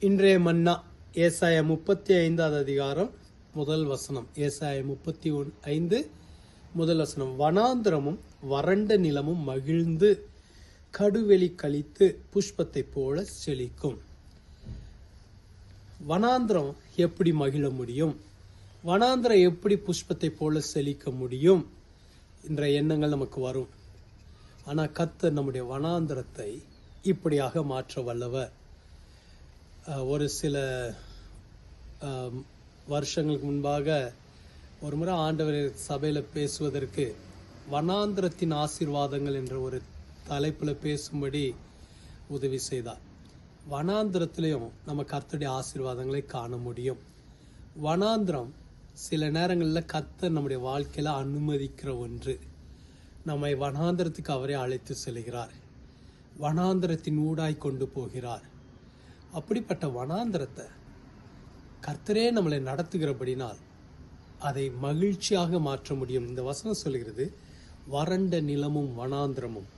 இன்றைய மன்னா ஏசாய முப்பத்தி ஐந்தாவது அதிகாரம் முதல் வசனம். ஏசாய முப்பத்தி ஒன் ஐந்து முதல் வசனம். வனாந்திரமும் வறண்ட நிலமும் மகிழ்ந்து கடுவெளி கழித்து புஷ்பத்தைப் போல செழிக்கும். வனாந்திரம் எப்படி மகிழ முடியும்? வனாந்திரம் எப்படி புஷ்பத்தை போல செழிக்க முடியும்? என்ற எண்ணங்கள் நமக்கு வரும். ஆனால் கத்தர் நம்முடைய வனாந்திரத்தை இப்படியாக மாற்ற வல்லவர். ஒரு சில வருஷங்களுக்கு முன்பாக ஒரு முறை ஆண்டவர் சபையில் பேசுவதற்கு வனாந்திரத்தின் ஆசீர்வாதங்கள் என்ற ஒரு தலைப்பில் பேசும்படி உதவி செய்தார். வனாந்திரத்திலையும் நம்ம கர்த்தருடைய ஆசீர்வாதங்களை காண முடியும். வனாந்திரம் சில நேரங்களில் கர்த்தர் நம்முடைய வாழ்க்கையில் அனுமதிக்கிற ஒன்று. நம்மை வனாந்திரத்துக்கு அவரே அழைத்து செல்கிறார். வனாந்திரத்தின் ஊடாய் கொண்டு போகிறார். அப்படிப்பட்ட வனாந்திரத்தை கர்த்தரே நம்மளை நடத்துகிறபடினால் அதை மகிழ்ச்சியாக மாற்ற முடியும். இந்த வசனம் சொல்கிறது வறண்ட நிலமும் வனாந்திரமும்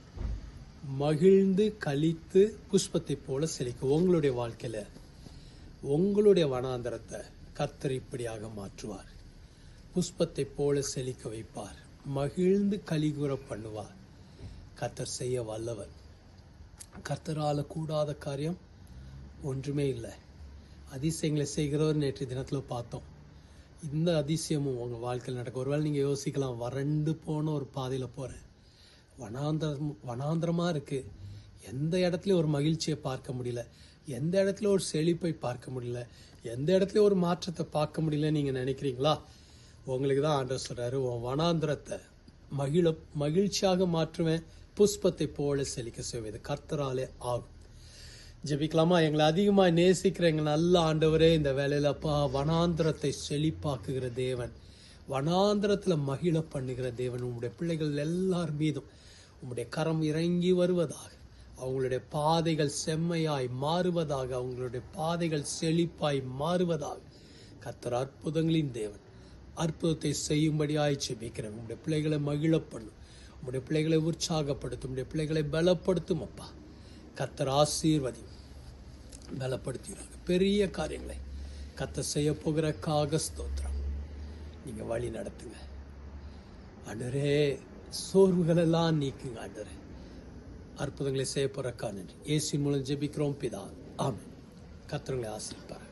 மகிழ்ந்து கழித்து புஷ்பத்தை போல செழிக்கும். உங்களுடைய வாழ்க்கையில் உங்களுடைய வனாந்திரத்தை கர்த்தர் இப்படியாக மாற்றுவார். புஷ்பத்தை போல செழிக்க வைப்பார். மகிழ்ந்து கலிகுற பண்ணுவார். கர்த்தர் செய்ய வல்லவர். கத்தரால கூடாத காரியம் ஒன்றுமே இல்லை. அதிசயங்களை செய்கிறவர் நேற்று தினத்தில் பார்த்தோம். இந்த அதிசயமும் உங்கள் வாழ்க்கையில் நடக்கும். ஒருவேளை நீங்கள் யோசிக்கலாம் வறண்டு போன ஒரு பாதையில் போகிறேன் வனாந்திரம் வனாந்திரமாக இருக்குது எந்த இடத்துலையும் ஒரு மகிழ்ச்சியை பார்க்க முடியல? எந்த இடத்துல ஒரு செழிப்பை பார்க்க முடியல? எந்த இடத்துலையும் ஒரு மாற்றத்தை பார்க்க முடியலன்னு நீங்கள் நினைக்கிறீங்களா? உங்களுக்கு தான் ஆண்டர் சொல்கிறாரு உன் வனாந்திரத்தை மகிழ மகிழ்ச்சியாக மாற்றுவேன். புஷ்பத்தை போல செழிக்க செய்வது கர்த்தராலே ஆகும். ஜெபிக்கலாமா? எங்களை அதிகமாக நேசிக்கிற எங்கள் நல்ல ஆண்டவரே இந்த வேலையிலப்பா வனாந்திரத்தை செழிப்பாக்குகிற தேவன். வனாந்திரத்தில் மகிழ பண்ணுகிற தேவன். உங்களுடைய பிள்ளைகள் எல்லார் மீதும் உங்களுடைய கரம் இறங்கி வருவதாக அவங்களுடைய பாதைகள் செம்மையாய் மாறுவதாக அவங்களுடைய பாதைகள் செழிப்பாய் மாறுவதாக கத்தர் அற்புதங்களின் தேவன். அற்புதத்தை செய்யும்படியாய் ஜெபிக்கிறேன். உங்களுடைய பிள்ளைகளை மகிழ பண்ணும். உங்களுடைய பிள்ளைகளை உற்சாகப்படுத்தும். உங்களுடைய பிள்ளைகளை பலப்படுத்தும் அப்பா. கத்தர் ஆசீர்வதி பலப்படுத்துகிறாங்க பெரிய காரியங்களை. கத்த செய்ய போகிற காக ஸ்தோத்திரம் நீங்கள் வழி நடத்துங்க. ஆண்டரே சோர்வுகளெல்லாம் நீக்குங்க ஆண்டரே அற்புதங்களை செய்ய போறக்கா நன்றி இயேசுவின் மூலம் ஜெபிக்கிறோம் பிதா. ஆமாம் கர்த்தர்களை ஆசீர்வாங்க